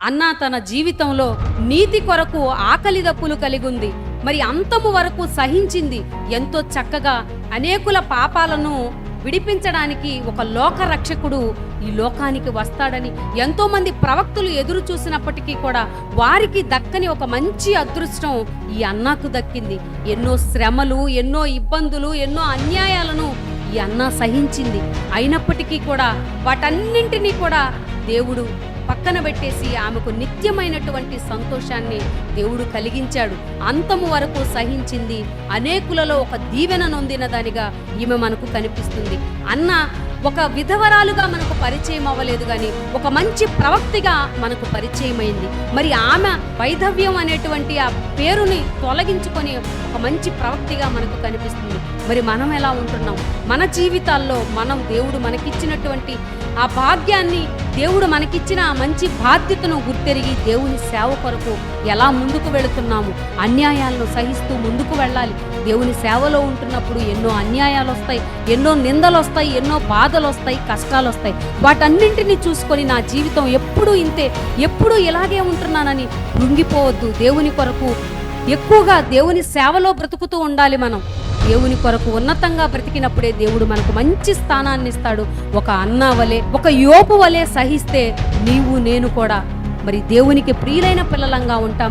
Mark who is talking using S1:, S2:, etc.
S1: అన్న తన జీవితంలో నీతి కొరకు ఆకలి దప్పులు కలిగి ఉంది మరి అంతము వరకు సహించింది ఎంతో చక్కగా అనేకుల పాపాలను విడిపించడానికి ఒక లోక రక్షకుడు ఈ లోకానికి వస్తాడని ఎంతోమంది ప్రవక్తలు ఎదురు చూసినప్పటికీ కూడా వారికి దక్కని ఒక మంచి అదృష్టం ఈ అన్నకు దక్కింది. ఎన్నో శ్రమలు ఎన్నో ఇబ్బందులు ఎన్నో అన్యాయాలను ఈ అన్న సహించింది. అయినప్పటికీ కూడా వాటన్నింటినీ కూడా దేవుడు పక్కన పెట్టేసి ఆమెకు నిత్యమైనటువంటి సంతోషాన్ని దేవుడు కలిగించాడు. అంతము వరకు సహించింది. అనేకులలో ఒక దీవెన నొందిన దానిగా ఈమె మనకు కనిపిస్తుంది. అన్న ఒక విధవరాలుగా మనకు పరిచయం అవ్వలేదు కానీ ఒక మంచి ప్రవక్తిగా మనకు పరిచయమైంది మరి ఆమె వైధవ్యం అనేటువంటి ఆ పేరుని తొలగించుకొని ఒక మంచి ప్రవక్తిగా మనకు కనిపిస్తుంది. మరి మనం ఎలా ఉంటున్నాం? మన జీవితాల్లో మనం దేవుడు మనకిచ్చినటువంటి ఆ భాగ్యాన్ని దేవుడు మనకిచ్చిన ఆ మంచి బాధ్యతను గుర్తెరిగి దేవుని సేవ కొరకు ఎలా ముందుకు వెళుతున్నాము? అన్యాయాలను సహిస్తూ ముందుకు వెళ్ళాలి. దేవుని సేవలో ఉంటున్నప్పుడు ఎన్నో అన్యాయాలు వస్తాయి ఎన్నో నిందలు వస్తాయి ఎన్నో బాధలు వస్తాయి కష్టాలు వస్తాయి వాటన్నింటినీ చూసుకొని నా జీవితం ఎప్పుడూ ఇంతే ఎప్పుడూ ఇలాగే ఉంటున్నానని కృంగిపోవద్దు దేవుని కొరకు. ఎక్కువగా దేవుని సేవలో బ్రతుకుతూ ఉండాలి మనం. దేవుని కొరకు ఉన్నతంగా బ్రతికినప్పుడే దేవుడు మనకు మంచి స్థానాన్ని ఇస్తాడు. ఒక అన్న వలె ఒక యోపు వలె సహిస్తే నీవు నేను కూడా. మరి దేవునికి ప్రియులైన పిల్లలంగా ఉంటాం.